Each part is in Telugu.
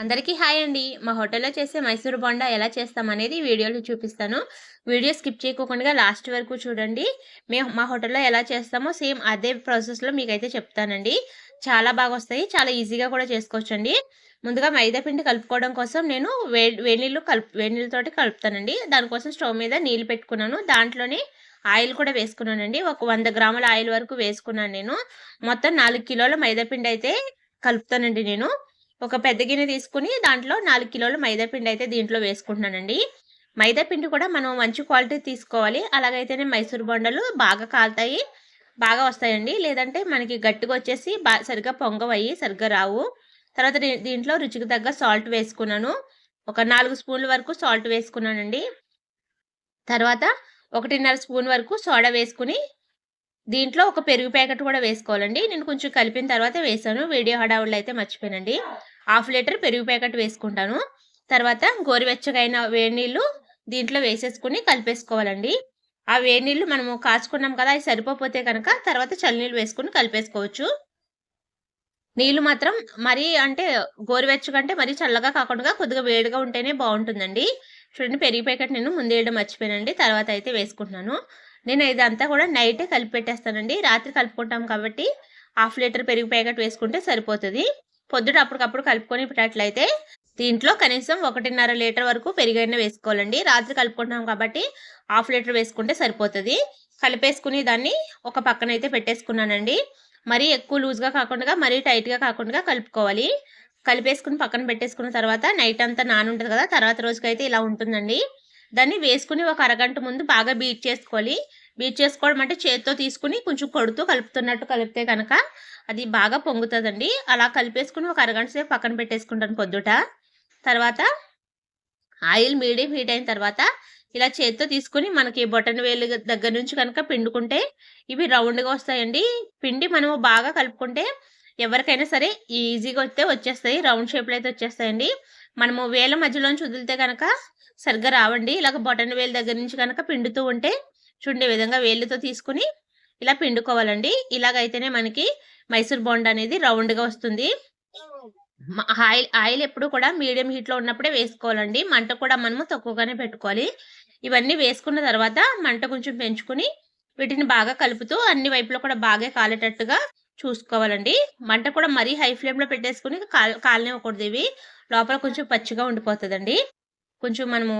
అందరికీ హాయ్ అండి. మా హోటల్లో చేసే మైసూర్ బొండా ఎలా చేస్తామనేది వీడియోలో చూపిస్తాను. వీడియో స్కిప్ చేయకుండా లాస్ట్ వరకు చూడండి. మేము మా హోటల్లో ఎలా చేస్తామో సేమ్ అదే ప్రాసెస్లో మీకైతే చెప్తానండి. చాలా బాగా వస్తాయి. చాలా ఈజీగా కూడా చేసుకోవచ్చండి. ముందుగా మైదా పిండి కలుపుకోవడం కోసం నేను వే వేడినీళ్ళు కలుపు వేడినీళ్ళతోటి కలుపుతానండి. దానికోసం స్టవ్ మీద నీళ్ళు పెట్టుకున్నాను. దాంట్లోనే ఆయిల్ కూడా వేసుకున్నానండి. ఒక వంద గ్రాముల ఆయిల్ వరకు వేసుకున్నాను నేను. మొత్తం నాలుగు కిలోల మైదా పిండి అయితే కలుపుతానండి నేను. ఒక పెద్ద గిన్నె తీసుకుని దాంట్లో నాలుగు కిలోల మైదా పిండి అయితే దీంట్లో వేసుకుంటున్నానండి. మైదా పిండి కూడా మనం మంచి క్వాలిటీ తీసుకోవాలి. అలాగైతేనే మైసూర్ బొండలు బాగా కాలుతాయి బాగా వస్తాయండి. లేదంటే మనకి గట్టిగా వచ్చేసి బా సరిగ్గా పొంగవయ్యి సరిగ్గా రావు. తర్వాత దీంట్లో రుచికి తగ్గ సాల్ట్ వేసుకున్నాను. ఒక నాలుగు స్పూన్ల వరకు సాల్ట్ వేసుకున్నానండి. తర్వాత ఒకటిన్నర స్పూన్ వరకు సోడా వేసుకుని దీంట్లో ఒక పెరుగు ప్యాకెట్ కూడా వేసుకోవాలండి. నేను కొంచెం కలిపిన తర్వాత వేసాను. వీడియో హడావుళ్ళు అయితే మర్చిపోయానండి. హాఫ్ లీటర్ పెరుగు ప్యాకెట్ వేసుకుంటాను. తర్వాత గోరువెచ్చగైన వేడి నీళ్ళు దీంట్లో వేసేసుకుని కలిపేసుకోవాలండి. ఆ వేడి నీళ్ళు మనము కాచుకున్నాం కదా అవి సరిపోతే కనుక తర్వాత చల్లనీళ్ళు వేసుకుని కలిపేసుకోవచ్చు. నీళ్ళు మాత్రం మరీ అంటే గోరువెచ్చగా అంటే మరీ చల్లగా కాకుండా కొద్దిగా వేడిగా ఉంటేనే బాగుంటుందండి. చూడండి పెరిగి ప్యాకెట్ నేను ముందు వేయడం మర్చిపోయానండి. తర్వాత అయితే వేసుకుంటున్నాను. నేను ఇదంతా కూడా నైటే కలిపి పెట్టేస్తానండి రాత్రి కలుపుకుంటాం కాబట్టి హాఫ్ లీటర్ పెరుగు ప్యాకెట్ వేసుకుంటే సరిపోతుంది. పొద్దుట అప్పటికప్పుడు కలుపుకొని పెట్టినట్లయితే దీంట్లో కనీసం ఒకటిన్నర లీటర్ వరకు పెరిగైన వేసుకోవాలండి. రాత్రి కలుపుకుంటాం కాబట్టి హాఫ్ లీటర్ వేసుకుంటే సరిపోతుంది. కలిపేసుకుని దాన్ని ఒక పక్కన అయితే పెట్టేసుకున్నానండి. మరీ ఎక్కువ లూజ్గా కాకుండా మరీ టైట్గా కాకుండా కలుపుకోవాలి. కలిపేసుకుని పక్కన పెట్టేసుకున్న తర్వాత నైట్ అంతా నానుంటుంది కదా తర్వాత రోజుకైతే ఇలా ఉంటుందండి. దాన్ని వేసుకుని ఒక అరగంట ముందు బాగా బీట్ చేసుకోవాలి. బీట్ చేసుకోవడం అంటే చేత్తో తీసుకుని కొంచెం కొడుతూ కలుపుతున్నట్టు కలిపితే కనుక అది బాగా పొంగుతుందండి. అలా కలిపేసుకుని ఒక అరగంట సేపు పక్కన పెట్టేసుకుంటాను పొద్దుట. తర్వాత ఆయిల్ మీడియం హీట్ అయిన తర్వాత ఇలా చేత్తో తీసుకుని మనకి బొటన్ వేలు దగ్గర నుంచి కనుక పిండుకుంటే ఇవి రౌండ్గా వస్తాయండి. పిండి మనము బాగా కలుపుకుంటే ఎవరికైనా సరే ఈజీగా వస్తే వచ్చేస్తాయి. రౌండ్ షేప్లో అయితే వచ్చేస్తాయండి. మనము వేల మధ్యలోంచి వదిలితే కనుక సరిగ్గా రావండి. ఇలాగ బొటన్ వేలు దగ్గర నుంచి కనుక పిండుతూ ఉంటే చూడే విధంగా వేళ్ళతో తీసుకుని ఇలా పిండుకోవాలండి. ఇలాగైతేనే మనకి మైసూర్ బోండా అనేది రౌండ్గా వస్తుంది. ఆయిల్ ఆయిల్ ఎప్పుడు కూడా మీడియం హీట్లో ఉన్నప్పుడే వేసుకోవాలండి. మంట కూడా మనము తక్కువగానే పెట్టుకోవాలి. ఇవన్నీ వేసుకున్న తర్వాత మంట కొంచెం పెంచుకుని వీటిని బాగా కలుపుతూ అన్ని వైపులో కూడా బాగా కాలేటట్టుగా చూసుకోవాలండి. మంట కూడా మరీ హై ఫ్లేమ్లో పెట్టేసుకుని కాల్ కాలనివ్వకూడదు ఇవి. లోపల కొంచెం పచ్చిగా ఉండిపోతుందండి. కొంచెం మనము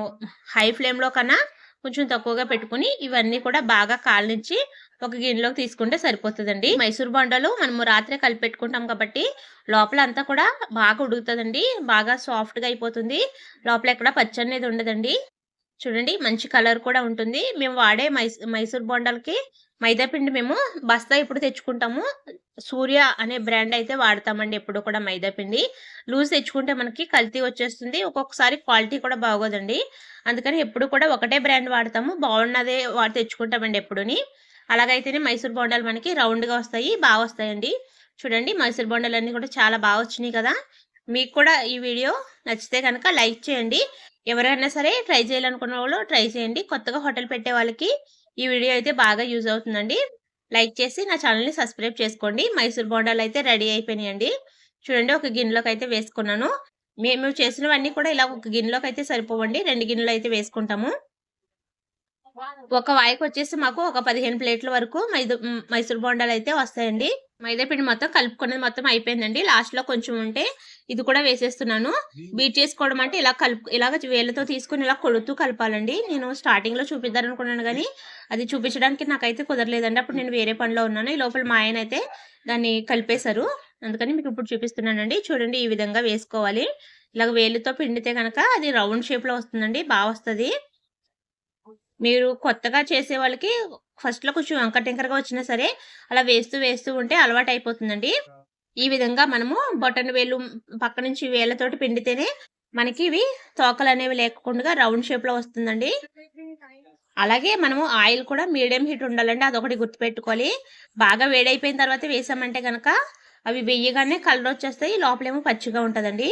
హై ఫ్లేమ్లో కన్నా కొంచెం తక్కువగా పెట్టుకుని ఇవన్నీ కూడా బాగా కాలనిచ్చి ఒక గిన్నెలోకి తీసుకుంటే సరిపోతుందండి. మైసూర్ బొండలు మనము రాత్రే కలిపి పెట్టుకుంటాం కాబట్టి లోపల అంతా కూడా బాగా ఉడుకుతుందండి. బాగా సాఫ్ట్గా అయిపోతుంది. లోపల ఎక్కడ పచ్చి అనేది ఉండదండి. చూడండి మంచి కలర్ కూడా ఉంటుంది. మేము వాడే మైస్ మైసూర్ బొండాలకి మైదాపిండి మేము బస్తా ఇప్పుడు తెచ్చుకుంటాము. సూర్య అనే బ్రాండ్ అయితే వాడతామండి ఎప్పుడు కూడా మైదాపిండి. లూజ్ తెచ్చుకుంటే మనకి కల్తీ వచ్చేస్తుంది. ఒక్కొక్కసారి క్వాలిటీ కూడా బాగోదండి. అందుకని ఎప్పుడు కూడా ఒకటే బ్రాండ్ వాడతాము. బాగున్నదే వాడు తెచ్చుకుంటామండి ఎప్పుడుని. అలాగైతేనే మైసూర్ బొండాలు మనకి రౌండ్గా వస్తాయి బాగా వస్తాయండి. చూడండి మైసూర్ బొండాలు అన్నీ కూడా చాలా బాగా వచ్చినాయి కదా. మీకు కూడా ఈ వీడియో నచ్చితే కనుక లైక్ చేయండి. ఎవరైనా సరే ట్రై చేయాలనుకున్న వాళ్ళు ట్రై చేయండి. కొత్తగా హోటల్ పెట్టే వాళ్ళకి ఈ వీడియో అయితే బాగా యూజ్ అవుతుందండి. లైక్ చేసి నా ఛానల్ని సబ్స్క్రైబ్ చేసుకోండి. మైసూర్ బోండాలు అయితే రెడీ అయిపోయినాయండి. చూడండి ఒక గిన్నెలోకి అయితే వేసుకున్నాను. మేము చేసినవన్నీ కూడా ఇలా ఒక గిన్నెలోకి అయితే సరిపోవండి. రెండు గిన్నెలు అయితే వేసుకుంటాము. ఒక వాయికి వచ్చేసి మాకు ఒక పదిహేను ప్లేట్ల వరకు మైదా మైసూర్ బోండాలు అయితే వస్తాయండి. మైదాపిండి మొత్తం కలుపుకున్నది మొత్తం అయిపోయిందండి. లాస్ట్లో కొంచెం ఉంటే ఇది కూడా వేసేస్తున్నాను. బీట్ చేసుకోవడం అంటే ఇలా కలుపు ఇలాగ వేళ్ళతో తీసుకుని ఇలా కొడుతూ కలపాలండి. నేను స్టార్టింగ్లో లో అనుకున్నాను కానీ అది చూపించడానికి నాకైతే కుదరలేదండి. అప్పుడు నేను వేరే పనిలో ఉన్నాను. ఈ లోపల మా ఆయన అయితే దాన్ని కలిపేశారు. అందుకని మీకు ఇప్పుడు చూపిస్తున్నానండి. చూడండి ఈ విధంగా వేసుకోవాలి. ఇలాగ వేలుతో పిండితే కనుక అది రౌండ్ షేప్లో వస్తుందండి. బాగా వస్తుంది. మీరు కొత్తగా చేసే వాళ్ళకి ఫస్ట్లో కొంచెం వంకటింకరగా వచ్చినా సరే అలా వేస్తూ వేస్తూ ఉంటే అలవాటు అయిపోతుందండి ఈ విధంగా మనము బొటన్ వేలు పక్క నుంచి వేళ్ళతోటి పిండితేనే మనకి ఇవి తోకలు అనేవి లేకుండా రౌండ్ షేప్లో వస్తుందండి. అలాగే మనము ఆయిల్ కూడా మీడియం హీట్ ఉండాలండి అదొకటి గుర్తుపెట్టుకోవాలి. బాగా వేడైపోయిన తర్వాత వేసామంటే కనుక అవి వెయ్యగానే కలర్ వచ్చేస్తాయి లోపలేమో పచ్చిగా ఉంటుందండి.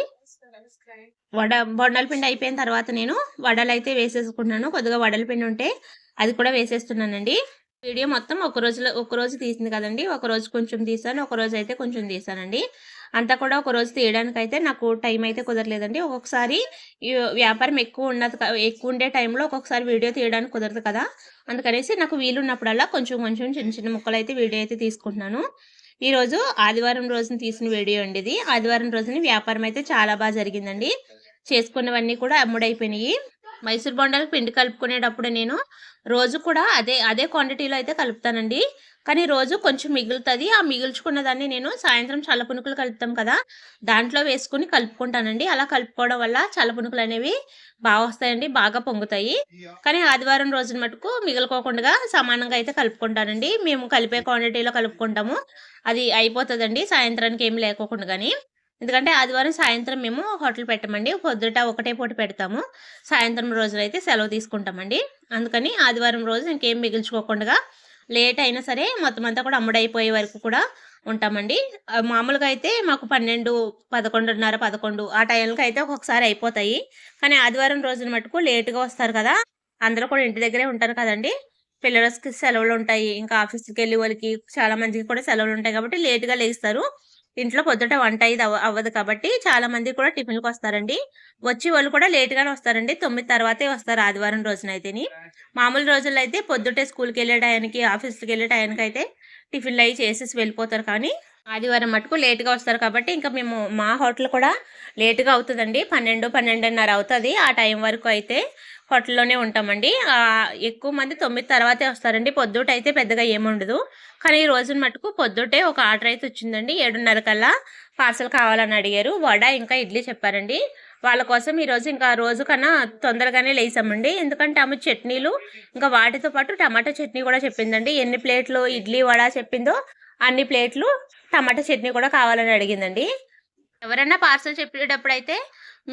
వడ బొండల పిండి అయిపోయిన తర్వాత నేను వడలు అయితే వేసేసుకున్నాను కొద్దిగా వడల పిండి ఉంటే అది కూడా వేసేస్తున్నానండి. వీడియో మొత్తం ఒక రోజులో ఒక రోజు తీసింది కదండి. ఒక రోజు కొంచెం తీసాను ఒక రోజు అయితే కొంచెం తీసానండి. అంతా కూడా ఒక రోజు తీయడానికి అయితే నాకు టైం అయితే కుదరలేదండి. ఒక్కొక్కసారి వ్యాపారం ఎక్కువ ఉన్నది ఎక్కువ ఉండే టైంలో ఒక్కొక్కసారి వీడియో తీయడానికి కుదరదు కదా. అందుకనేసి నాకు వీలున్నప్పుడల్లా కొంచెం కొంచెం చిన్న చిన్న ముక్కలు అయితే వీడియో అయితే తీసుకుంటున్నాను. ఈరోజు ఆదివారం రోజున తీసిన వీడియో అండి ఇది. ఆదివారం రోజున వ్యాపారం అయితే చాలా బాగా జరిగిందండి. చేసుకున్నవన్నీ కూడా అమ్ముడైపోయినాయి. మైసూర్ బొండాలకు పిండి కలుపుకునేటప్పుడు నేను రోజు కూడా అదే అదే క్వాంటిటీలో అయితే కలుపుతానండి. కానీ రోజు కొంచెం మిగులుతుంది. ఆ మిగుల్చుకున్న దాన్ని నేను సాయంత్రం చల్లపునుకులు కలుపుతాం కదా దాంట్లో వేసుకుని కలుపుకుంటానండి. అలా కలుపుకోవడం వల్ల చల్లపునుకులు అనేవి బాగా వస్తాయండి బాగా పొంగుతాయి. కానీ ఆదివారం రోజున మటుకు మిగులుకోకుండా సమానంగా అయితే కలుపుకుంటానండి. మేము కలిపే క్వాంటిటీలో కలుపుకుంటాము. అది అయిపోతుందండి. సాయంత్రానికి ఏమి లేకోకుండా కానీ ఎందుకంటే ఆదివారం సాయంత్రం మేము హోటల్ పెట్టమండి. పొద్దుట ఒకటే పూట పెడతాము. సాయంత్రం రోజునైతే సెలవు తీసుకుంటామండి. అందుకని ఆదివారం రోజు ఇంకేం మిగిల్చుకోకుండా లేట్ అయినా సరే మొత్తం అంతా కూడా అమ్ముడైపోయే వరకు కూడా ఉంటామండి. మామూలుగా అయితే మాకు పన్నెండు పదకొండున్నర పదకొండు ఆ టైంకి అయితే ఒక్కొక్కసారి అయిపోతాయి. కానీ ఆదివారం రోజున మటుకు లేటుగా వస్తారు కదా. అందరూ కూడా ఇంటి దగ్గరే ఉంటారు కదండి. పిల్లలకి సెలవులు ఉంటాయి ఇంకా ఆఫీస్కి వెళ్ళి వాళ్ళకి చాలా మందికి కూడా సెలవులు ఉంటాయి కాబట్టి లేటుగా లేస్తారు. ఇంట్లో పొద్దుట వంట ఇది అవ అవ్వదు కాబట్టి చాలా మంది కూడా టిఫిన్కి వస్తారండి. వచ్చే వాళ్ళు కూడా లేట్గానే వస్తారండి. తొమ్మిది తర్వాతే వస్తారు ఆదివారం రోజున అయితేని మామూలు రోజుల్లో అయితే పొద్దుటే స్కూల్కి వెళ్ళే టయానికి ఆఫీస్కి వెళ్ళే టయానికి అయితే టిఫిన్లు అవి చేసేసి వెళ్ళిపోతారు. కానీ ఆదివారం మటుకు లేట్గా వస్తారు కాబట్టి ఇంకా మేము మా హోటల్ కూడా లేట్గా అవుతుందండి. పన్నెండు పన్నెండున్నర అవుతుంది ఆ టైం వరకు అయితే. హోటల్లోనే ఉంటామండి. ఎక్కువ మంది తొమ్మిది తర్వాతే వస్తారండి. పొద్దుట అయితే పెద్దగా ఏముండదు. కానీ ఈ రోజున మటుకు పొద్దుటే ఒక ఆర్డర్ అయితే వచ్చిందండి. ఏడున్నర కల్లా పార్సల్ కావాలని అడిగారు. వడ ఇంకా ఇడ్లీ చెప్పారండి. వాళ్ళ కోసం ఈరోజు ఇంకా రోజు కన్నా తొందరగానే లేసామండి. ఎందుకంటే ఆమె చట్నీలు ఇంకా వాటితో పాటు టమాటా చట్నీ కూడా చెప్పిందండి. ఎన్ని ప్లేట్లు ఇడ్లీ వడ చెప్పిందో అన్ని ప్లేట్లు టమాటా చట్నీ కూడా కావాలని అడిగిందండి. ఎవరైనా పార్సల్ చెప్పేటప్పుడు అయితే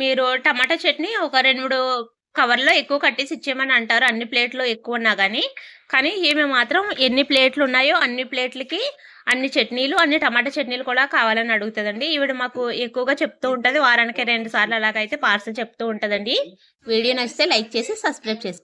మీరు టమాటా చట్నీ ఒక రెండు మూడు కవర్లో ఎక్కువ కట్టేసి ఇచ్చేయమని అంటారు. అన్ని ప్లేట్లు ఎక్కువ ఉన్నా కానీ కానీ ఈమె మాత్రం ఎన్ని ప్లేట్లు ఉన్నాయో అన్ని ప్లేట్లకి అన్ని చట్నీలు అన్ని టమాటా చట్నీలు కూడా కావాలని అడుగుతుందండి. ఈవిడ మాకు ఎక్కువగా చెప్తూ ఉంటుంది. వారానికి రెండు సార్లు అలాగైతే పార్సల్ చెప్తూ ఉంటుందండి. వీడియో నచ్చితే లైక్ చేసి సబ్స్క్రైబ్ చేసుకోండి.